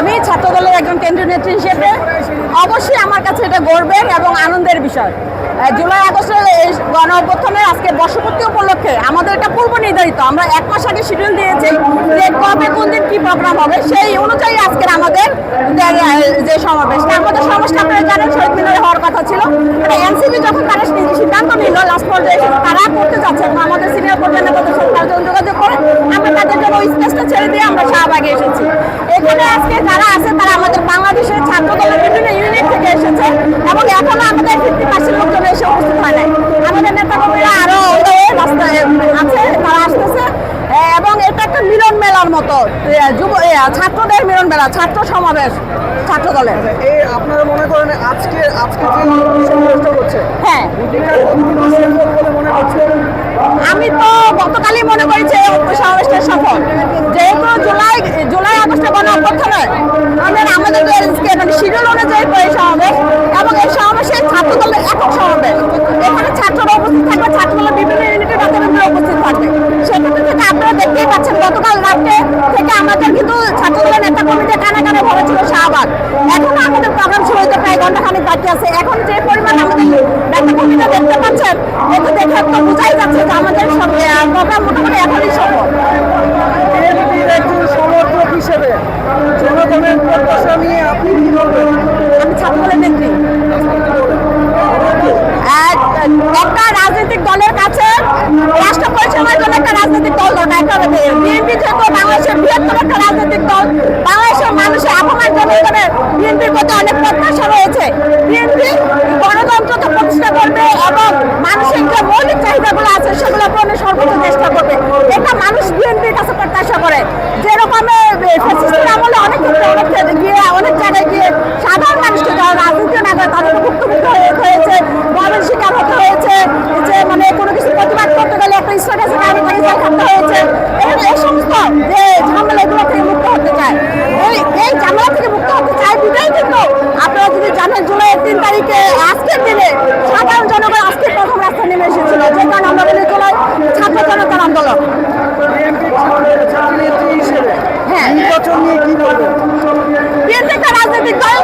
আমি ছাত্রদলের একজন কেন্দ্রীয় নেত্রী হিসেবে অবশ্যই আমার কাছে এটা গর্বের এবং আনন্দের বিষয়। জুলাই আগস্টের এই গণ অভ্যুত্থানের আজকে বর্ষপূর্তি উপলক্ষে আমাদের এটা পূর্ব নির্ধারিত। আমরা এক মাস আগে শিডিউল দিয়েছি যে কবে কোন দিন কি প্রোগ্রাম হবে, সেই অনুযায়ী আজকের আমাদের যে- সমাবেশ। তার মধ্যে সমাবেশটা আপনারা জানেন, শহীদ মিনারে হওয়ার কথা ছিল। এনসিপি যখন তারা সিদ্ধান্ত নিল লাস্ট পর্যায়ে তারা করতে যাচ্ছে আমাদের সিনিয়র পর্যায়ে যোগাযোগ করে, আমরা তাদের জন্য স্পেসটা ছেড়ে দিয়ে আমরা শাহবাগে এসেছি এখানে আজকে যারা আছে তারা আমাদের বাংলাদেশের ছাত্র দলের বিভিন্ন ইউনিট থেকে এসেছে এবং এখনও আমাদের ফিফটি পার্সেন্ট লোকজন এসে উপস্থিত হয় নাই। আমাদের নেতাকর্মীরা আরও রাস্তায় আছে তারা আসতেছে। এবং এটা একটা মিলন মেলার মতো। যুব ছাত্রদের মিলন মেলা ছাত্র সমাবেশ ছাত্র দলের এই আপনারা মনে করেন আজকে আজকে হ্যাঁ। আমি তো গতকালই মনে করেছি এই ঐক্য সমাবেশটা সফল যেহেতু জুলাই জুলাই আগস্টে গণ অভ্যর্থনে আমাদের আমাদের যে মানে অনুযায়ী এই সমাবেশ এবং এই সমাবেশে ছাত্র একক সমাবেশ। এখানে ছাত্ররা উপস্থিত থাকবে ছাত্র দলের বিভিন্ন ইউনিটের নেতাকর্মীরা উপস্থিত থাকবে। সেক্ষেত্রে থেকে আপনারা দেখতেই পাচ্ছেন গতকাল রাতে থেকে আমাদের কিন্তু ছাত্র দলের নেতা কর্মীদের কানে কানে ভরা ছিল শাহবাগ। এখনও আমাদের প্রোগ্রাম শুরু হতে প্রায় ঘন্টাখানিক বাকি আছে। এখন যে পরিমাণ আমাদের নেতা কর্মীরা দেখতে পাচ্ছেন এতে দেখে তো বোঝাই যাচ্ছে যে আমাদের প্রোগ্রাম মোটামুটি এখনই সফল বিএনপির একজন সমর্থক হিসেবে জনগণের প্রত্যাশা নিয়ে আপনি কি বলবেন আমি ছাত্র দলের নেত্রী আর একটা রাজনৈতিক দলের কাছে রাষ্ট্র পরিচালনার জন্য একটা রাজনৈতিক দল দরকার একটা বিএনপি যেহেতু বাংলাদেশের বৃহত্তম একটা রাজনৈতিক দল, বাংলাদেশের মানুষের আহ্বান জনগণের বিএনপির প্রতি অনেক প্রত্যাশা রয়েছে। বিএনপি গণতন্ত্রকে প্রতিষ্ঠা করবে এবং মানুষের যে মৌলিক চাহিদাগুলো আছে সেগুলো পূরণের সর্বোচ্চ চেষ্টা করবে। এটা মানুষ বিএনপির কাছে প্রত্যাশা করে। যেরকম ফ্যাসিস্টের আমলে অনেক ক্ষেত্রে অনেক ক্ষেত্রে গিয়ে অনেক জায়গায় গিয়ে সাধারণ মানুষকে যারা রাজনীতি না করে তাদের ভুক্তভোগী হয়ে- হয়েছে গভর্নমেন্ট শিকার হতে হয়েছে যে মানে কোনো কিছু প্রতিবাদ করতে গেলে একটা স্ট্যাটাসে কারণে করে জেল থাকতে হয়েছে এবং এই সমস্ত যে ঝামেলা এগুলো থেকে মুক্ত হতে চায় এই এই ঝামেলা থেকে মুক্ত হতে চায় বিদায় কিন্তু আপনারা যদি জানেন জুলাই তারিখে আজকের দিনে সাধারণ জনগণ আজকে প্রথম রাস্তা নেমে এসেছিল। যে কারণে আমরা বলি জুলাই ছাত্র জনতার আন্দোলন। হ্যাঁ। নির্বাচন নিয়ে কি বলবেন রাজনৈতিক দল